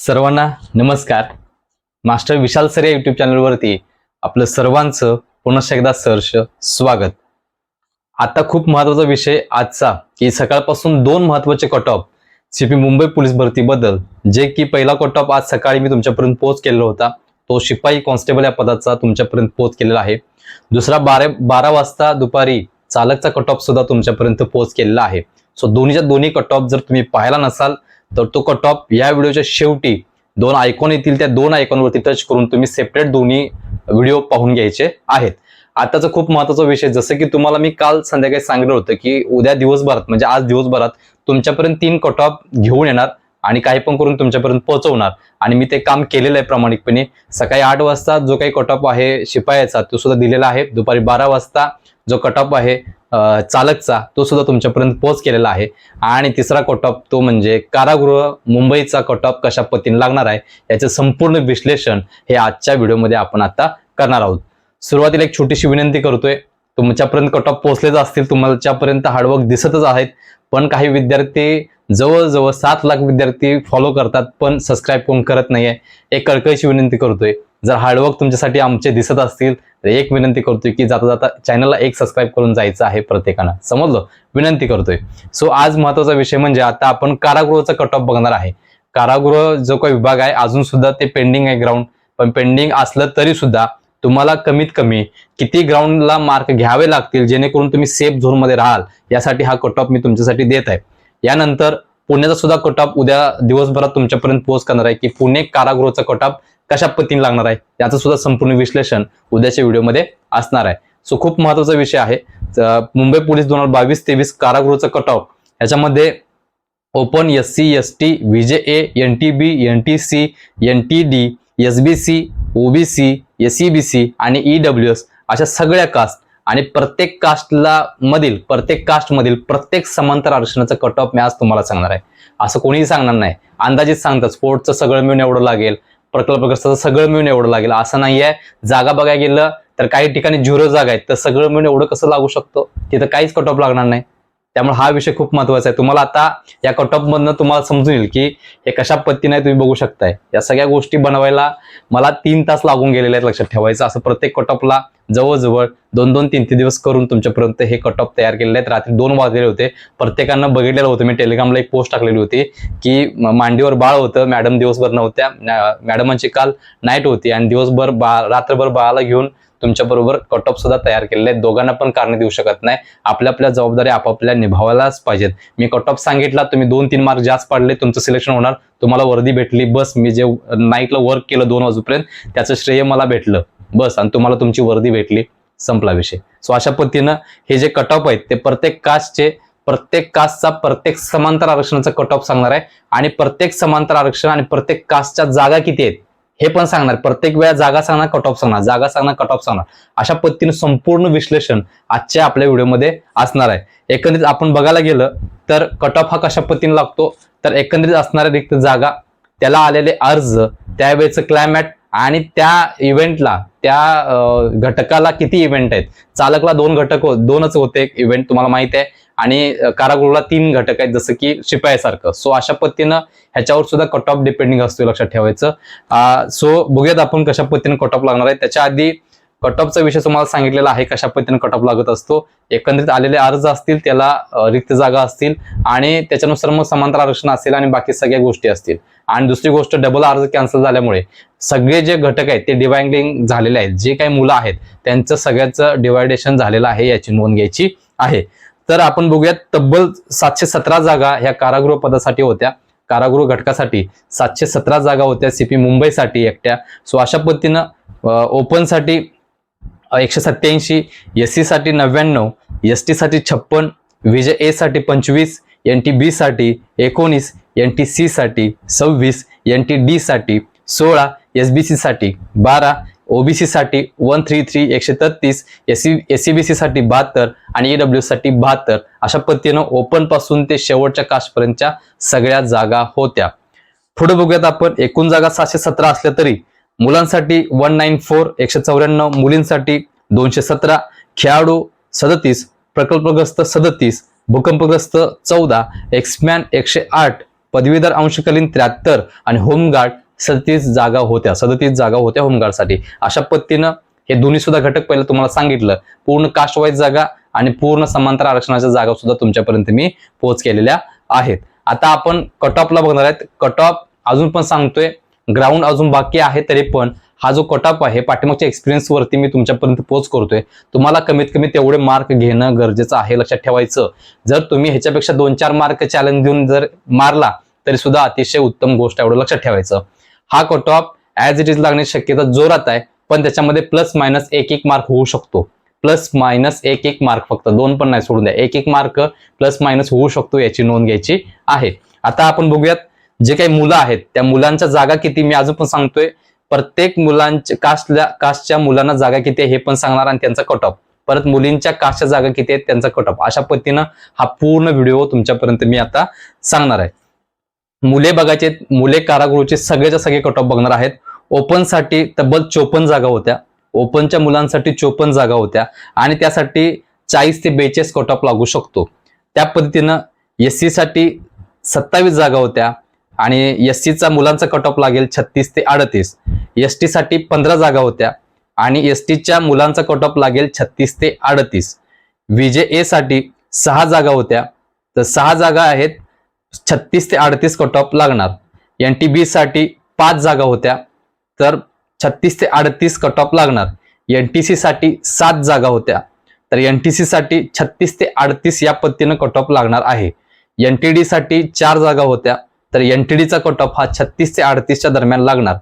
सर्वांना नमस्कार. Master Vishal sir या युट्यूब चॅनलवरती आपलं सर्वांचं पुनश्च एकदा सहर्ष स्वागत. आता खूप महत्त्वाचा विषय आजचा की सकाळपासून दोन महत्त्वाचे cut off CP Mumbai police भरतीबद्दल जे की पहिला कट ऑफ आज सकाळी मी तुमच्यापर्यंत पोहोच केलेला होता. तो शिपाई कॉन्स्टेबल या पदाचा तुमच्यापर्यंत पोहोच केलेला आहे. दुसरा बारा बारा वाजता दुपारी चालकचा कट ऑफ सुद्धा तुमच्यापर्यंत पोहोच केलेला आहे. सो दोन्हीच्या दोन्ही कट ऑफ जर तुम्ही पाहायला नसाल तर तो कट ऑफ या व्हिडिओच्या शेवटी दोन आयकॉन येतील त्या दोन आयकॉनवरती टच करून तुम्ही सेपरेट दोन्ही व्हिडिओ पाहून घ्यायचे आहेत. आताचा खूप महत्त्वाचा विषय जसं की तुम्हाला मी काल संध्याकाळी सांगितलं होतं की उद्या दिवसभरात म्हणजे आज दिवसभरात तुमच्यापर्यंत तीन कट ऑफ घेऊन येणार आणि काही पण करून तुमच्यापर्यंत पोहोचवणार. आणि मी ते काम केलेलं आहे प्रामाणिकपणे. सकाळी आठ वाजता जो काही कट ऑफ आहे शिपायाचा तो सुद्धा दिलेला आहे. दुपारी बारा वाजता जो कट ऑफ आहे चालकचा तो सुद्धा तुमच्यापर्यंत पोच केलेला आहे. आणि तिसरा कट ऑफ तो म्हणजे कारागृह मुंबईचा कट ऑफ कशा पद्धतीने लागणार आहे याचं संपूर्ण विश्लेषण हे आजच्या व्हिडिओमध्ये आपण आता करणार आहोत. सुरुवातीला एक छोटीशी विनंती करतोय तुमच्यापर्यंत कट ऑफ पोहोचलेच असतील तुमच्यापर्यंत हार्डवर्क दिसतच आहेत पण काही विद्यार्थी जवळजवळ सात लाख विद्यार्थी फॉलो करतात पण सबस्क्राईब कोण करत नाहीये. एक कळकळीची विनंती करतोय. जर हार्डवर्क तुमच्यासाठी आमचे दिसत असतील तर एक विनंती करतोय की जाता जाता चॅनलला एक सबस्क्राईब करून जायचं आहे प्रत्येकानं. समजलं? विनंती करतोय. सो आज महत्त्वाचा विषय म्हणजे आता आपण कारागृहाचा कट ऑफ बघणार आहे. कारागृह जो काही विभाग आहे अजून सुद्धा ते पेंडिंग आहे ग्राउंड पण पेंडिंग असलं तरी सुद्धा तुम्हाला कमीत कमी किती ग्राउंडला मार्क घ्यावे लागतील जेणेकरून तुम्ही सेफ झोनमध्ये राहाल? यासाठी हा कट ऑफ मी तुमच्यासाठी देत आहे. यानंतर पुण्याचा सुद्धा कट ऑफ उद्या दिवसभरात तुमच्यापर्यंत पोहोच करणार आहे की पुणे कारागृहाचा कट ऑफ कशा पद्धतीने लागणार आहे? याचं सुद्धा संपूर्ण विश्लेषण उद्याच्या व्हिडिओमध्ये असणार आहे. सो खूप महत्त्वाचा विषय आहे. मुंबई पोलीस दोन हजार बावीस तेवीस कारागृहाचा कट ऑफ याच्यामध्ये open S C S T VJ A N T B N T C N T D S B C OBC S C B C आणि ई डब्ल्यू एस अशा सगळ्या कास्ट आणि प्रत्येक कास्टला मधील प्रत्येक कास्टमधील प्रत्येक समांतर आरक्षणाचा कट ऑफ मी आज तुम्हाला सांगणार आहे. असं कोणीही सांगणार नाही. अंदाजित सांगतात स्पोर्टचं सगळं मिळून एवढं लागेल प्रकल्पग्रस्ताचं सगळं मिळून एवढं लागेल असं नाही आहे जागा बघायला गेलं तर काही ठिकाणी झिरो जागा आहेत तर सगळं मिळून एवढं कसं लागू शकतो? तिथं काहीच कट ऑफ लागणार नाही. त्यामुळे हा विषय खूप महत्त्वाचा आहे. तुम्हाला आता या कट ऑफ मधनं तुम्हाला समजून येईल की हे कशा पद्धतीने तुम्ही बघू शकताय. या सगळ्या गोष्टी बनवायला मला तीन तास लागून गेलेले आहेत लक्षात ठेवायचं. असं प्रत्येक कट ऑफला जवळजवळ दोन दोन तीन तीन दिवस करून तुमच्यापर्यंत हे कट ऑफ तयार केलेले आहेत. रात्री दोन वाजलेले होते. प्रत्येकानं बघितलेलं होतं. मी टेलिग्रामला एक पोस्ट टाकलेली होती की मांडीवर बाळ होतं. मॅडम दिवसभर नव्हत्या. मॅडमांची काल नाईट होती. आणि दिवसभर बा रात्रभर बाळाला घेऊन तुमच्याबरोबर कट ऑफ सुद्धा तयार केलेले आहेत. दोघांना पण कारण देऊ शकत नाही. आपल्या आपल्या जबाबदारी आपापल्या निभावायलाच पाहिजेत. मी कट ऑफ सांगितला तुम्ही दोन तीन मार्क जास्त पाडले तुमचं सिलेक्शन होणार. तुम्हाला वर्दी भेटली बस. मी जे नाईटला वर्क केलं दोन वाजूपर्यंत त्याचं श्रेय मला भेटलं. बस. आणि तुम्हाला तुमची वर्दी भेटली. संपला विषय. सो अशा पद्धतीनं हे जे कट ऑफ आहेत ते प्रत्येक कास्टचे प्रत्येक कास्टचा प्रत्येक समांतर आरक्षणाचा कट ऑफ सांगणार आहे. आणि प्रत्येक समांतर आरक्षण आणि प्रत्येक कास्टच्या जागा किती आहेत? हे पण सांगणार. प्रत्येक वेळा जागा सांगणार कट ऑफ सांगणार. जागा सांगणार कट ऑफ सांगणार. अशा पद्धतीने संपूर्ण विश्लेषण आजच्या आपल्या व्हिडिओमध्ये असणार आहे. एकंदरीत आपण बघायला गेलं तर कट ऑफ हा कशा पद्धतीने लागतो? तर एकंदरीत असणाऱ्या रिक्त जागा त्याला आलेले अर्ज त्यावेळेचं क्लायमॅट आणि त्या इव्हेंटला त्या घटकाला किती इव्हेंट आहेत? चालकला दोन घटक हो- दोनच होते इव्हेंट तुम्हाला माहिती आहे. आणि कारागृहाला तीन घटक आहेत जसं की शिपायासारखं. सो अशा पद्धतीनं ह्याच्यावर सुद्धा कट ऑफ डिपेंडिंग असतो लक्षात ठेवायचं. सो बघूयात आपण कशा पद्धतीने कट ऑफ लागणार आहे. त्याच्या आधी कट ऑफचा विषय तुम्हाला सांगितलेला आहे कशा पद्धतीने कट ऑफ लागत असतो. एकंदरीत आलेले अर्ज असतील त्याला रिक्त जागा असतील आणि त्याच्यानुसार मग समांतर आरक्षण असेल आणि बाकी सगळ्या गोष्टी असतील. आणि दुसरी गोष्ट डबल अर्ज कॅन्सल झाल्यामुळे सगळे जे घटक आहेत ते डिवायडिंग झालेले आहेत. जे काही मुलं आहेत त्यांचं सगळ्याचं डिवायडेशन झालेलं आहे याची नोंद घ्यायची आहे. तर आपण बघूयात तब्बल सातशे सतरा जागा ह्या कारागृह पदासाठी होत्या. कारागृह घटकासाठी सातशे सतरा जागा होत्या सीपी मुंबईसाठी एकट्या. सो अशा पद्धतीनं ओपनसाठी एकशे सत्याऐंशी एस सीसाठी नव्याण्णव एस टी साठी छप्पन विजय ए साठी पंचवीस एन टी बीसाठी एकोणीस एन टी सीसाठी सव्वीस एन टी डीसाठी सोळा एस बी सी साठी बारा ओबीसी साठी वन थ्री थ्री एकशे तेहतीस S C S C B C साठी बहात्तर आणि ईडब्ल्यू साठी बहात्तर. अशा पद्धतीनं ओपनपासून ते शेवटच्या कास्टपर्यंतच्या सगळ्या जागा होत्या. पुढे बघूयात आपण. एकूण जागा सातशे सतरा असल्या तरी मुलांसाठी वन नाईन फोर एकशे चौऱ्याण्णव मुलींसाठी दोनशे सतरा खेळाडू सदतीस प्रकल्पग्रस्त सदतीस भूकंपग्रस्त चौदा एक्समॅन एकशे आठ पदवीधर अंशकालीन त्र्याहत्तर आणि होमगार्ड सदतीस जागा होत्या सदतीस जागा होत्या होमगार्डसाठी. अशा पद्धतीनं हे दोन्ही सुद्धा घटक पहिलं तुम्हाला सांगितलं. पूर्ण कास्टवाईज जागा आणि पूर्ण समांतर आरक्षणाच्या जागा सुद्धा तुमच्यापर्यंत मी पोहोच केलेल्या आहेत. आता आपण कट ऑफला बघणार आहेत. कट ऑफ अजून पण सांगतोय ग्राउंड अजून बाकी आहे तरी पण हा जो कट ऑफ आहे पाठीमागच्या एक्सपिरियन्स वरती मी तुमच्यापर्यंत पोच करतोय. तुम्हाला कमीत कमी तेवढे मार्क घेणं गरजेचं आहे लक्षात ठेवायचं. जर तुम्ही ह्याच्यापेक्षा दोन चार मार्क चॅलेंज देऊन जर मारला तरी सुद्धा अतिशय उत्तम गोष्ट एवढं लक्षात ठेवायचं. हा cut off as it is लागण्याची शक्यता जोरात आहे पण त्याच्यामध्ये प्लस मायनस एक एक मार्क होऊ शकतो. प्लस मायनस एक एक मार्क फक्त दोन पण नाही सोडून द्या. एक एक मार्क प्लस मायनस होऊ शकतो याची नोंद घ्यायची आहे. आता आपण बघूयात जे काही मुलं आहेत त्या मुलांच्या जागा किती मी अजून पण सांगतोय. प्रत्येक मुलांच्या कास्टल्या कास्टच्या मुलांना जागा किती आहे हे पण सांगणार आणि त्यांचा कट ऑफ परत मुलींच्या कास्टच्या जागा किती आहेत त्यांचा कट ऑफ अशा पद्धतीनं हा पूर्ण व्हिडिओ तुमच्यापर्यंत मी आता सांगणार आहे. मुले बघायचे मुले कारागृहचे सगळेच्या सगळे कट ऑफ बघणार आहेत. ओपनसाठी तब्बल चोपन्न जागा होत्या. ओपनच्या मुलांसाठी चोपन्न जागा होत्या. आणि त्यासाठी चाळीस ते बेचाळीस कट ऑफ लागू शकतो. त्या पद्धतीनं एस सीसाठी सत्तावीस जागा होत्या. आणि एस सीचा मुलांचा कट ऑफ लागेल छत्तीस ते अडतीस. एस टीसाठी पंधरा जागा होत्या. आणि एस टीच्या मुलांचा कट ऑफ लागेल छत्तीस ते अडतीस. विजे जे एसाठी सहा जागा होत्या. तर सहा जागा आहेत छत्तीस ते अडतीस कट ऑफ लागणार. एन टी बी साठी पाच जागा होत्या तर छत्तीस ते अडतीस कट ऑफ लागणार. एन टी सी साठी सात जागा होत्या तर एन टी सी साठी छत्तीस ते अडतीस या पद्धतीनं कट ऑफ लागणार आहे. एन टी डी साठी चार जागा होत्या तर एन टी डीचा कट ऑफ हा छत्तीस ते अडतीसच्या दरम्यान लागणार.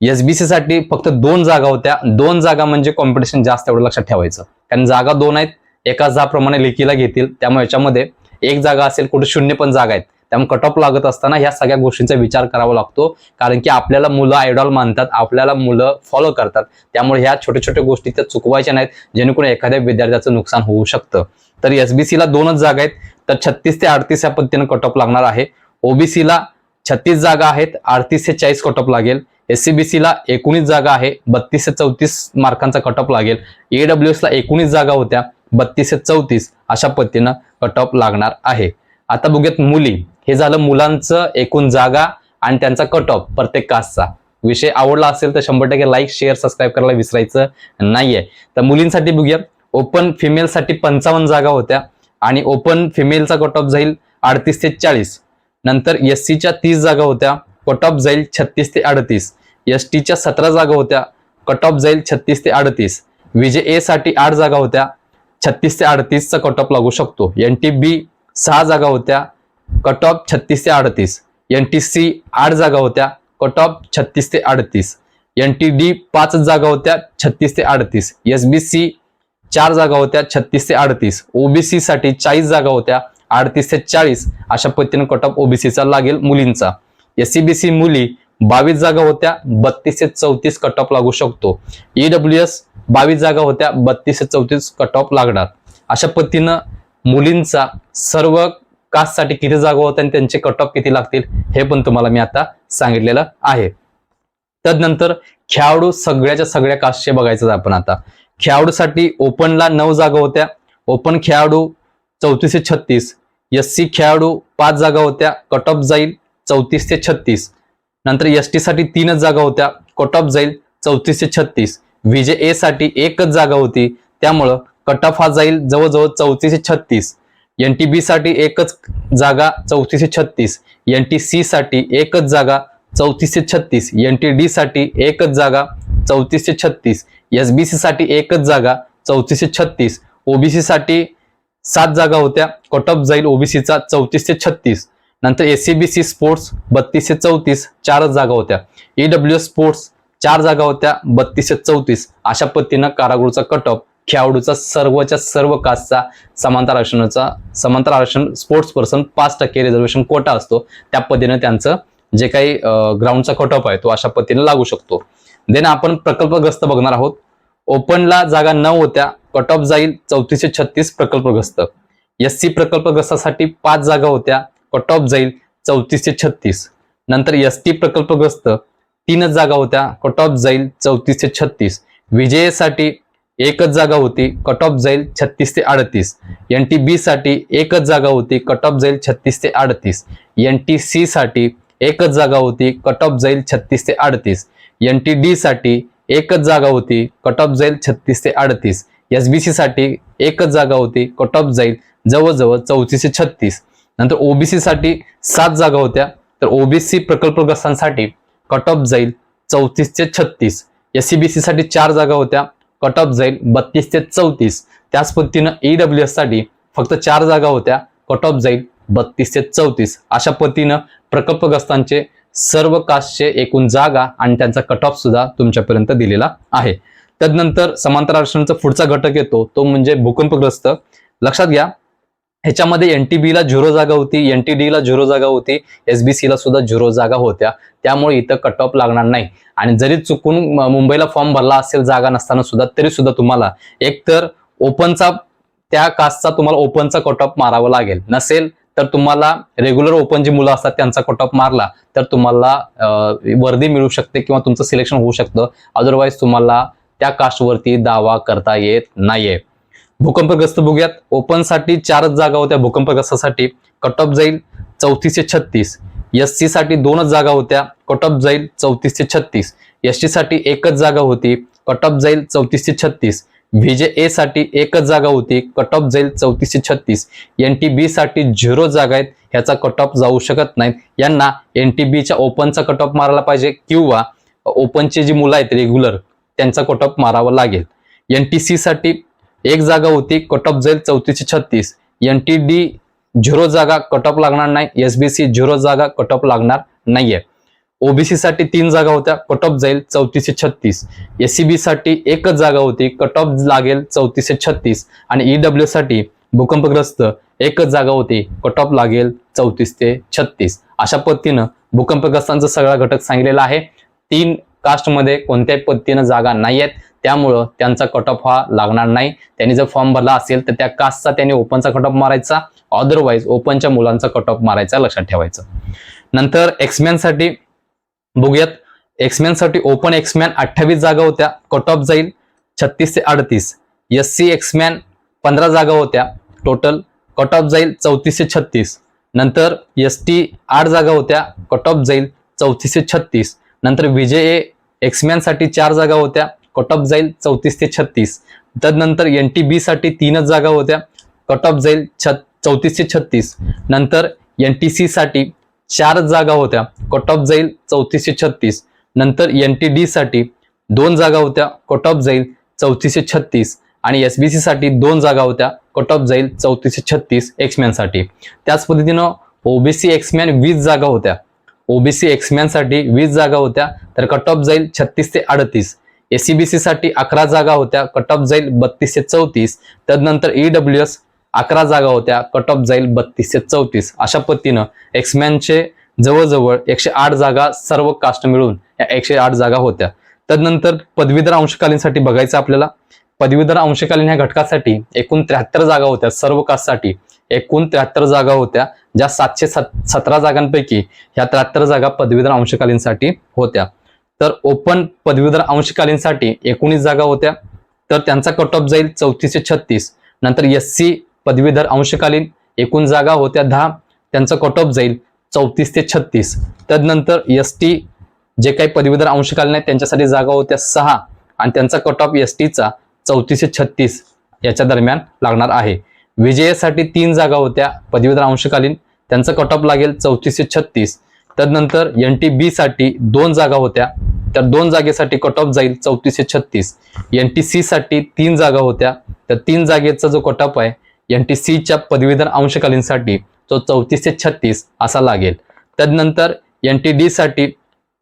एसबीसी साठी फक्त दोन जागा होत्या दोन जागा म्हणजे कॉम्पिटिशन जास्त एवढं लक्षात ठेवायचं. कारण जागा दोन आहेत एका जाप्रमाणे लेखीला घेतील त्यामुळे याच्यामध्ये एक जागा असेल कुठे शून्य पण जागा आहेत. त्यामुळे कट ऑफ लागत असताना ह्या सगळ्या गोष्टींचा विचार करावा लागतो. कारण की आपल्याला मुलं आयडॉल मानतात आपल्याला मुलं फॉलो करतात. त्यामुळे ह्या छोट्या छोट्या गोष्टी त्या चुकवायच्या नाहीत जेणेकरून एखाद्या विद्यार्थ्याचं नुकसान होऊ शकतं. तर एसबीसीला दोनच जागा आहेत. तर छत्तीस ते अडतीस या पद्धतीनं कट ऑफ लागणार आहे. ओबीसीला छत्तीस जागा आहेत अडतीस ते चाळीस कट ऑफ लागेल. एससीबीसीला एकोणीस जागा आहे बत्तीस ते चौतीस मार्कांचा कट ऑफ लागेल. एडब्ल्यू एस एकोणीस जागा होत्या बत्तीस ते चौतीस अशा पद्धतीनं कट ऑफ लागणार आहे. आता बघूयात मुली. हे झालं मुलांचं एकूण जागा आणि त्यांचा कट ऑफ प्रत्येक कास्टचा विषय आवडला असेल तर शंभर टक्के लाईक शेअर सबस्क्राईब करायला विसरायचं नाहीये. तर मुलींसाठी बघूया. ओपन फिमेलसाठी पंचावन्न जागा होत्या आणि ओपन फिमेलचा कट ऑफ जाईल अडतीस ते चाळीस. नंतर एस सीच्या तीस जागा होत्या कट ऑफ जाईल छत्तीस ते अडतीस. एस टीच्या सतरा जागा होत्या कट ऑफ जाईल छत्तीस ते अडतीस. विजे ए साठी आठ जागा होत्या छत्तीस ते अडतीसचा कट ऑफ लागू शकतो. एन टी बी सहा जागा होत्या कट ऑफ छत्तीस ते अडतीस. एन टी सी आठ जागा होत्या कट ऑफ छत्तीस ते अडतीस. एन टी डी पाच जागा होत्या छत्तीस ते अडतीस. एस बी सी चार जागा होत्या छत्तीस ते अडतीस. ओबीसी साठी चाळीस जागा होत्या अडतीस ते चाळीस. अशा पद्धतीने कट ऑफ ओबीसीचा लागेल मुलींचा. एससीबीसी मुली बावीस जागा होत्या बत्तीस ते चौतीस कट ऑफ लागू शकतो. ईडब्ल्यू एस बावीस जागा होत्या बत्तीस ते चौतीस कट ऑफ लागणार. अशा पद्धतीनं मुलींचा सर्व कास्टसाठी किती जागा होत्या आणि त्यांचे कट ऑफ किती लागतील हे पण तुम्हाला मी आता सांगितलेलं आहे. तदनंतर खेळाडू सगळ्याच्या सगळ्या कास्टचे बघायचं आपण आता. खेळाडूसाठी ओपनला नऊ जागा होत्या. ओपन खेळाडू चौतीस ते छत्तीस. एस सी खेळाडू पाच जागा होत्या. कट ऑफ जाईल चौतीस ते छत्तीस. नंतर एस टी साठी तीनच जागा होत्या. कट ऑफ जाईल चौतीस ते छत्तीस. व्हीजे ए साठी एकच जागा होती. त्यामुळं कट ऑफ हा जाईल जवळजवळ चौतीस ते छत्तीस. एन टी बी साठी एकच जागा चौतीसशे छत्तीस. एन टी सी साठी एकच जागा चौतीसशे छत्तीस. एन टी डी साठी एकच जागा चौतीसशे छत्तीस. एस बी सी साठी एकच जागा चौतीसशे छत्तीस. ओबीसी साठी सात जागा होत्या. कट ऑफ जाईल ओबीसीचा चौतीसशे छत्तीस. नंतर एसीबीसी स्पोर्ट्स बत्तीसशे चौतीस. चारच जागा होत्या. ईडब्ल्यू स्पोर्ट्स चार जागा होत्या. बत्तीसशे चौतीस. अशा पद्धतीनं कारागृहचा कट ऑफ खेळाडूचा सर्वच्या सर्व कास्टचा समांतर आरक्षणाचा समांतर आरक्षण स्पोर्ट्स पर्सन पाच टक्के रिझर्वेशन कोटा असतो. त्या पद्धतीनं त्यांचं जे काही ग्राउंडचा कट ऑफ आहे तो अशा पद्धतीने लागू शकतो. देन आपण प्रकल्पग्रस्त बघणार आहोत. ओपनला जागा न होत्या कट ऑफ जाईल चौतीसशे छत्तीस प्रकल्पग्रस्त. एस सी प्रकल्पग्रस्तासाठी पाच जागा होत्या कट ऑफ जाईल चौतीसशे छत्तीस. नंतर एस टी प्रकल्पग्रस्त तीनच जागा होत्या कट ऑफ जाईल चौतीसशे छत्तीस. विजयेसाठी एकच जागा होती कट ऑफ जाईल छत्तीस ते अडतीस. एन टी बी साठी एकच जागा होती कट ऑफ जाईल छत्तीस ते अडतीस. एन टी सी साठी एकच जागा होती कट ऑफ जाईल छत्तीस ते अडतीस. एन टी डी साठी एकच जागा होती कट ऑफ जाईल छत्तीस ते अडतीस. एस बी सी साठी एकच जागा होती कट ऑफ जाईल जवळजवळ चौतीस ते छत्तीस. नंतर ओबीसी साठी सात जागा होत्या. तर ओबीसी प्रकल्पग्रस्तांसाठी कट ऑफ जाईल चौतीस ते छत्तीस. एस सी बी सी साठी चार जागा होत्या. कट ऑफ जाईल बत्तीस ते चौतीस. त्याच पद्धतीनं ईडब्ल्यू एससाठी फक्त चार जागा होत्या. कट ऑफ जाईल बत्तीस ते चौतीस. अशा पद्धतीनं प्रकल्पग्रस्तांचे सर्व कास्टचे एकूण जागा आणि त्यांचा कट ऑफ सुद्धा तुमच्यापर्यंत दिलेला आहे. त्यानंतर समांतर आरक्षणाचा पुढचा घटक येतो. तो म्हणजे भूकंपग्रस्त. लक्षात घ्या ह्याच्यामध्ये एन टी बीला झिरो जागा होती एन टी डीला झिरो जागा होती एसबीसी ला सुद्धा झिरो जागा होत्या. त्यामुळे इथं कट ऑफ लागणार नाही. आणि जरी चुकून मुंबईला फॉर्म भरला असेल जागा नसताना सुद्धा तरी सुद्धा तुम्हाला एकतर ओपनचा त्या कास्टचा तुम्हाला ओपनचा कट ऑफ मारावा लागेल. नसेल तर तुम्हाला रेग्युलर ओपन जी मुलं असतात त्यांचा कट ऑफ मारला तर तुम्हाला वर्दी मिळू शकते किंवा तुमचं सिलेक्शन होऊ शकतं. अदरवाईज तुम्हाला त्या कास्टवरती दावा करता येत नाहीये. भूकंपग्रस्त बघूयात. ओपनसाठी चारच जागा होत्या भूकंपग्रस्तासाठी. कट ऑफ जाईल चौतीसशे छत्तीस. एस सी साठी दोनच जागा होत्या. कट ऑफ जाईल चौतीसशे छत्तीस. एस टी साठी एकच जागा होती. कट ऑफ जाईल चौतीसशे छत्तीस. व्हीजे ए साठी एकच जागा होती. कट ऑफ जाईल चौतीसशे छत्तीस. एन टी बी साठी झिरो जागा आहेत. ह्याचा कट ऑफ जाऊ शकत नाहीत. यांना एन टी बीच्या ओपनचा कट ऑफ मारायला पाहिजे किंवा ओपनचे जी मुलं आहेत रेग्युलर त्यांचा कट ऑफ मारावा लागेल. एन टी सी साठी एक जागा होती कट ऑफ जाईल चौतीसशे छत्तीस. एन टी डी झिरो जागा कट ऑफ लागणार नाही. एसबीसी झिरो जागा कट ऑफ लागणार नाहीये. ओबीसी साठी तीन जागा होत्या कट ऑफ जाईल चौतीसशे छत्तीस. एससीबी साठी एकच जागा होती कट ऑफ लागेल चौतीसशे छत्तीस. आणि ईडब्ल्यू साठी भूकंपग्रस्त एकच जागा होती कट ऑफ लागेल चौतीस ते छत्तीस. अशा पद्धतीनं भूकंपग्रस्तांचा सगळा घटक सांगितलेला आहे. तीन कास्टमध्ये कोणत्याही पद्धतीनं जागा नाही आहेत त्यामुळं त्यांचा कट ऑफ हा लागणार नाही. त्यांनी जर फॉर्म भरला असेल तर त्या कास्टचा त्यांनी ओपनचा कट ऑफ मारायचा. अदरवाईज ओपनच्या मुलांचा कट ऑफ मारायचा लक्षात ठेवायचं. नंतर एक्समॅनसाठी बघूयात. एक्समॅनसाठी ओपन एक्समॅन अठ्ठावीस जागा होत्या. कट ऑफ जाईल. छत्तीस ते अडतीस. एस सी एक्समॅन पंधरा जागा होत्या. टोटल कट ऑफ जाईल चौतीस ते छत्तीस. नंतर एस टी आठ जागा होत्या. कट ऑफ जाईल चौतीस ते छत्तीस. नंतर विजय ए एक्समॅनसाठी चार जागा होत्या. कट ऑफ जाईल चौतीस ते छत्तीस. त्यानंतर एन टी बी साठी तीनच जागा होत्या. कट ऑफ जाईल छत चौतीस ते छत्तीस. नंतर एन टी सी साठी चारच जागा होत्या. कट ऑफ जाईल चौतीस ते छत्तीस. नंतर एन टी डी साठी दोन जागा होत्या. कट ऑफ जाईल चौतीसशे छत्तीस. आणि एसबीसी साठी दोन जागा होत्या. कट ऑफ जाईल चौतीसशे छत्तीस एक्समॅनसाठी. त्याच पद्धतीनं ओबीसी एक्समॅन वीस जागा होत्या. ओबीसी एक्समॅनसाठी वीस जागा होत्या. तर कट ऑफ जाईल छत्तीस ते अडतीस. एसीबीसी साठी अकरा जागा होत्या कट ऑफ जाईल बत्तीसशे चौतीस. त्यानंतर ईडब्ल्यू एस अकरा जागा होत्या कट ऑफ जाईल बत्तीसशे चौतीस. अशा पद्धतीनं एक्समॅनचे जवळजवळ एकशे आठ जागा सर्व कास्ट मिळून या एकशे आठ जागा होत्या. त्यानंतर पदवीधर अंशकालीनसाठी बघायचं आपल्याला. पदवीधर अंशकालीन ह्या घटकासाठी एकूण त्र्याहत्तर जागा होत्या सर्व कास्टसाठी एकूण त्र्याहत्तर जागा होत्या ज्या सातशे सत सतरा जागांपैकी ह्या त्र्याहत्तर जागा पदवीधर अंशकालीनसाठी होत्या. तर ओपन पदवीधर अंशकालीनसाठी एकोणीस जागा होत्या. तर त्यांचा कट ऑफ जाईल चौतीसशे छत्तीस. नंतर एस सी पदवीधर अंशकालीन एकूण जागा होत्या दहा. त्यांचा कट ऑफ जाईल चौतीस ते छत्तीस. तदनंतर एस टी जे काही पदवीधर अंशकालीन आहेत त्यांच्यासाठी जागा होत्या सहा. आणि त्यांचा कट ऑफ एस टीचा चौतीस ते छत्तीस याच्या दरम्यान लागणार आहे. विजयासाठी तीन जागा होत्या पदवीधर अंशकालीन. त्यांचा कट ऑफ लागेल चौतीसशे छत्तीस. तदनंतर एन टी बीसाठी दोन जागा होत्या. तर दोन जागेसाठी कट ऑफ जाईल चौतीसशे छत्तीस. एन टी सी साठी तीन जागा होत्या. तर तीन जागेचा जो कट ऑफ आहे एन टी सीच्या पदवीधर अंशकालीनसाठी तो चौतीस ते छत्तीस असा लागेल. त्यानंतर एन टी डी साठी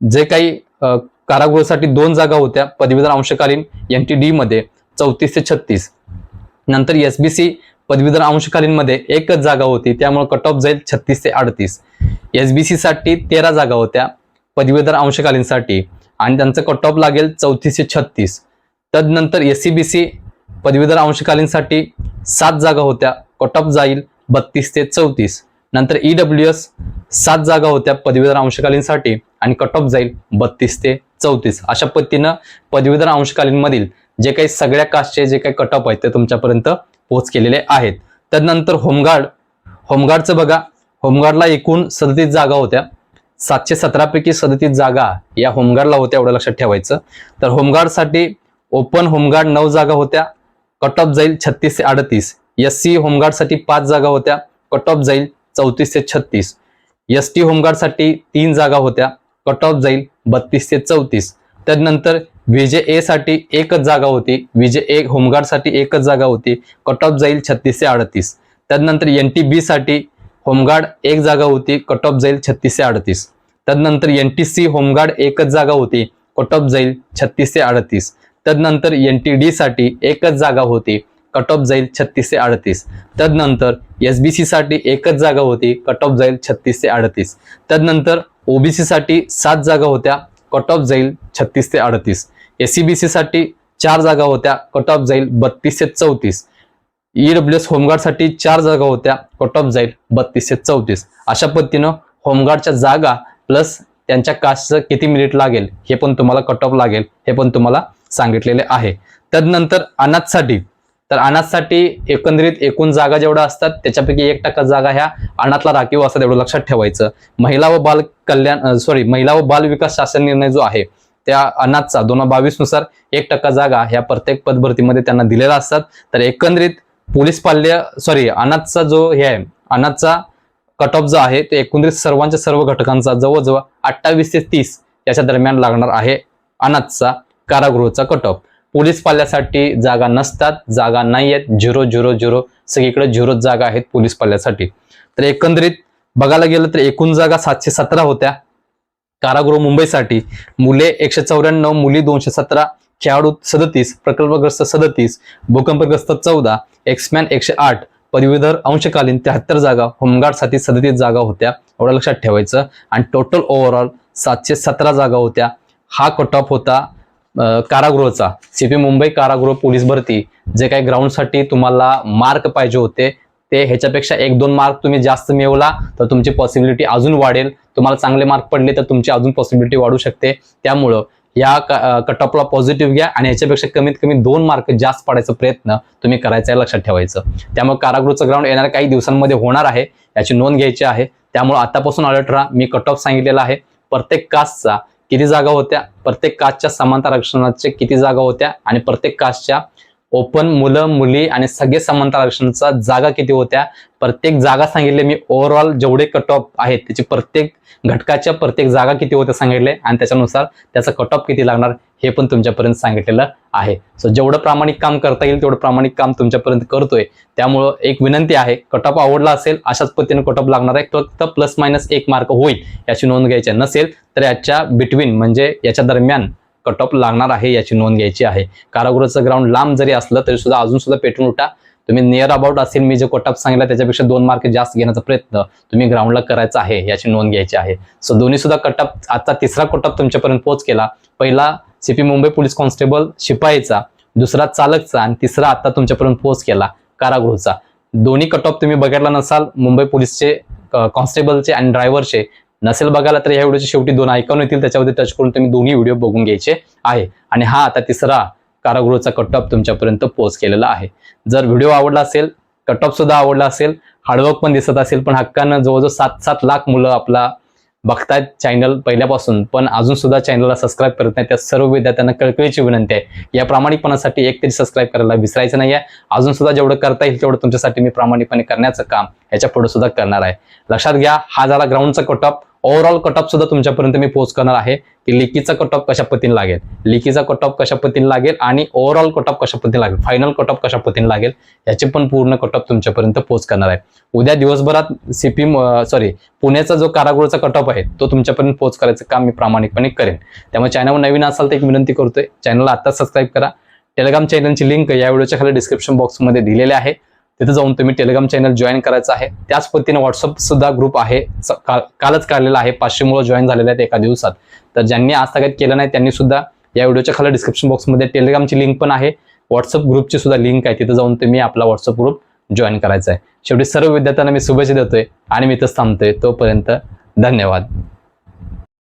जे काही कारागृहासाठी दोन जागा होत्या पदवीधर अंशकालीन एन टी डी मध्ये चौतीस ते छत्तीस. नंतर एस बी सी पदवीधर अंशकालीन मध्ये एकच जागा होती त्यामुळे कट ऑफ जाईल छत्तीस ते अडतीस. एस बी सी साठी तेरा जागा होत्या पदवीधर अंशकालीनसाठी. आणि त्यांचं कट ऑफ लागेल चौतीस ते छत्तीस. तदनंतर एस सी बी सी पदवीधर अंशकालीनसाठी सात जागा होत्या कट ऑफ जाईल बत्तीस ते चौतीस. नंतर ईडब्ल्यू एस सात जागा होत्या पदवीधर अंशकालीनसाठी आणि कट ऑफ जाईल बत्तीस ते चौतीस. अशा पद्धतीनं पदवीधर अंशकालीनमधील जे काही सगळ्या कास्टचे जे काही कटअप आहेत ते तुमच्यापर्यंत पोच केलेले आहेत. त्यानंतर होमगार्ड. होमगार्डचं बघा. होमगार्डला एकूण सदतीस जागा होत्या. सातशे सतरापैकी सदतीस जागा या होमगार्डला होत्या एवढं लक्षात ठेवायचं. तर होमगार्डसाठी ओपन होमगार्ड नऊ जागा होत्या कट ऑफ जाईल छत्तीस ते अडतीस. एस सी होमगार्डसाठी पाच जागा होत्या कट ऑफ जाईल चौतीस ते छत्तीस. एस टी होमगार्डसाठी तीन जागा होत्या कट ऑफ जाईल बत्तीस ते चौतीस. त्यानंतर विजे ए साठी एकच जागा होती विजे ए होमगार्डसाठी एकच जागा होती कट ऑफ जाईल छत्तीस ते अडतीस. त्यानंतर एन टी बी साठी होमगार्ड एक जागा होती कट ऑफ जाईल छत्तीस ते अडतीस. त्यानंतर एन टी सी होमगार्ड एकच जागा होती कट ऑफ जाईल छत्तीस ते अडतीस. तदनंतर एन टी डी साठी एकच जागा होती कट ऑफ जाईल छत्तीस ते अडतीस. तदनंतर एस बी सी साठी एकच जागा होती कट ऑफ जाईल छत्तीस ते अडतीस. त्यानंतर ओबीसी साठी सात जागा होत्या कट ऑफ जाईल छत्तीस ते अडतीस. एसीबीसी सी बी साठी चार जागा होत्या कट ऑफ जाईल बत्तीस ते चौतीस. ईडब्ल्यू एस होमगार्डसाठी चार जागा होत्या कट ऑफ जाईल बत्तीस ते चौतीस. अशा पद्धतीनं होमगार्डच्या जागा प्लस त्यांच्या कास्टचं किती मिनिट लागेल हे पण तुम्हाला कट ऑफ लागेल हे पण तुम्हाला सांगितलेले आहे. त्यानंतर अनाथसाठी तर अनाथसाठी एकंदरीत एकूण जागा जेवढ्या असतात त्याच्यापैकी एक टक्का जागा ह्या अनाथला राखीव असतात एवढं लक्षात ठेवायचं. महिला व बाल कल्याण सॉरी महिला व बाल विकास शासन निर्णय जो आहे त्या अनाथचा दोन हजार बावीसनुसार एक टक्का जागा ह्या प्रत्येक पदभरतीमध्ये त्यांना दिलेल्या असतात. तर एकंदरीत पोलीस पाल्य सॉरी अनाथचा जो हे आहे अनाथचा कट ऑफ जो आहे ते एकंदरीत सर्वांच्या सर्व घटकांचा जवळजवळ अठ्ठावीस ते तीस याच्या दरम्यान लागणार आहे अनाथचा कारागृहचा कट ऑफ पोलीस पाल्यासाठी जागा नसतात जागा नाही आहेत. झिरो झिरो झिरो सगळीकडे झिरो जागा आहेत पोलीस पाल्यासाठी. तर एकंदरीत बघायला गेलं तर एकूण जागा सातशे सतरा होत्या. कारागृह मुंबईसाठी मुले एकशे चौऱ्याण्णव मुली दोनशे सतरा खेळाडू सदतीस प्रकल्पग्रस्त सदतीस भूकंपग्रस्त चौदा एक्समॅन एकशे आठ पदवीधर अंशकालीन त्र्याहत्तर जागा होमगार्डसाठी सदतीस जागा होत्या एवढं लक्षात ठेवायचं. आणि टोटल ओव्हरऑल सातशे सतरा जागा होत्या. हा कट ऑफ होता कारागृहचा. सीपी मुंबई कारागृह पोलीस भरती जे काही ग्राउंडसाठी तुम्हाला मार्क पाहिजे होते ते ह्याच्यापेक्षा एक दोन मार्क तुम्ही जास्त मिळवला तर तुमची पॉसिबिलिटी अजून वाढेल. तुम्हाला चांगले मार्क पडले तर तुमची अजून पॉसिबिलिटी वाढू शकते. त्यामुळं या कट ऑफला पॉझिटिव्ह घ्या आणि याच्यापेक्षा कमीत कमी दोन मार्क जास्त पाडायचा प्रयत्न तुम्ही करायचा आहे लक्षात ठेवायचं. त्यामुळे कारागृहचं ग्राउंड येणाऱ्या काही दिवसांमध्ये होणार आहे याची नोंद घ्यायची आहे. त्यामुळे आतापासून अलर्ट राहा. मी कट ऑफ सांगितलेला आहे. प्रत्येक कास्टचा किती जागा होत्या? प्रत्येक कास्टच्या समांतर आरक्षणाचे किती जागा होत्या? आणि प्रत्येक कास्टच्या ओपन मुलं मुली आणि सगळे समांतर आरक्षणाचा जागा किती होत्या? प्रत्येक जागा सांगितले. मी ओव्हरऑल जेवढे कट ऑफ आहेत त्याची प्रत्येक घटकाच्या प्रत्येक जागा किती होत्या सांगितले? आणि त्याच्यानुसार त्याचा कट ऑफ किती लागणार? हे पण तुमच्यापर्यंत सांगितलेलं आहे. सो जेवढं प्रामाणिक काम करता येईल तेवढं प्रामाणिक काम तुमच्यापर्यंत करतोय. त्यामुळं एक विनंती आहे कट ऑफ आवडला असेल अशाच पद्धतीने कट ऑफ लागणार आहे फक्त प्लस मायनस एक मार्क होईल याची नोंद घ्यायची नसेल तर याच्या बिटवीन म्हणजे याच्या दरम्यान कट ऑफ लागणार आहे याची नोंद घ्यायची आहे. कारागृहाचं ग्राउंड लांब जरी असलं तरी सुद्धा अजून सुद्धा पेटून उठा. तुम्ही नियर अबाउट असेल मी जे कट ऑफ सांगितलं त्याच्यापेक्षा दोन मार्क जास्त घेण्याचा प्रयत्न तुम्ही ग्राउंडला करायचा आहे याची नोंद घ्यायची आहे. सो दोन्ही सुद्धा कट ऑफ आता तिसरा कट ऑफ तुमच्यापर्यंत पोहोच केला. पहिला सीपी मुंबई पोलीस कॉन्स्टेबल शिपाईचा दुसरा चालकचा आणि तिसरा आता तुमच्यापर्यंत पोहोच केला कारागृहचा. दोन्ही कट ऑफ तुम्ही बघितला नसाल मुंबई पोलीसचे कॉन्स्टेबलचे आणि ड्रायव्हरचे नसेल बघायला तर या व्हिडिओच्या शेवटी दोन आयकॉन येतील. त्याच्यामध्ये टच करून तुम्ही दोन्ही व्हिडिओ बघून घ्यायचे आहे. आणि हा आता तिसरा कारागृहाचा कट ऑफ तुमच्यापर्यंत पोहोच केलेला आहे. जर व्हिडिओ आवडला असेल कट ऑफ सुद्धा आवडला असेल हार्डवर्क पण दिसत असेल पण हक्कानं जवळजवळ सात सात लाख मुलं आपला बघतायत चॅनल पहिल्यापासून पण अजून सुद्धा चॅनलला सबस्क्राईब करत नाही त्या सर्व विद्यार्थ्यांना कळकळीची विनंती आहे. या प्रामाणिकपणासाठी एक तरी सबस्क्राईब करायला विसरायचं नाही आहे अजून सुद्धा जेवढं करता येईल तेवढं तुमच्यासाठी मी प्रामाणिकपणे करण्याचं काम ह्याच्या पुढे सुद्धा करणार आहे. लक्षात घ्या हा झाला ग्राउंडचा cut off overall cut off सुद्धा तुमच्यापर्यंत मी पोहोच करणार आहे. की लिकीचा कट ऑफ कशा पद्धतीने लागेल? लिकीचा कट ऑफ कशा पद्धतीने लागेल? आणि ओव्हरऑल कट ऑफ कशा पद्धतीने लागेल? फायनल कट ऑफ कशा पद्धतीने लागेल? याचे पण पूर्ण कट ऑफ तुमच्यापर्यंत पोहोच करणार आहे. उद्या दिवसभरात सीपी सॉरी पुण्याचा जो कारागृहाचा कट ऑफ आहे तो तुमच्यापर्यंत पोहोच करायचं काम मी प्रामाणिकपणे करेन. त्यामुळे चॅनलवर नवीन असाल तर एक विनंती करतोय चॅनलला आता सबस्क्राईब करा. टेलिग्राम चॅनलची लिंक या व्हिडिओच्या खाली डिस्क्रिप्शन बॉक्समध्ये दिलेली आहे. तिथे जाऊन तुम्ही टेलिग्राम चॅनल जॉईन करायचं आहे. त्याच पद्धतीने व्हॉट्सअप सुद्धा ग्रुप आहे. स- काल- कालच काढलेला आहे. पाचशे मुलं जॉईन झालेले आहेत एका दिवसात. तर ज्यांनी आज तगायत केलं नाही त्यांनी सुद्धा या व्हिडिओच्या खाली डिस्क्रिप्शन बॉक्समध्ये टेलिग्रामची लिंक पण आहे. व्हॉट्सअप ग्रुपची सुद्धा लिंक आहे. तिथे जाऊन तुम्ही आपला व्हॉट्सअप ग्रुप जॉईन करायचा आहे. शेवटी सर्व विद्यार्थ्यांना मी शुभेच्छा देतोय आणि मी इथंच थांबतोय. तोपर्यंत धन्यवाद.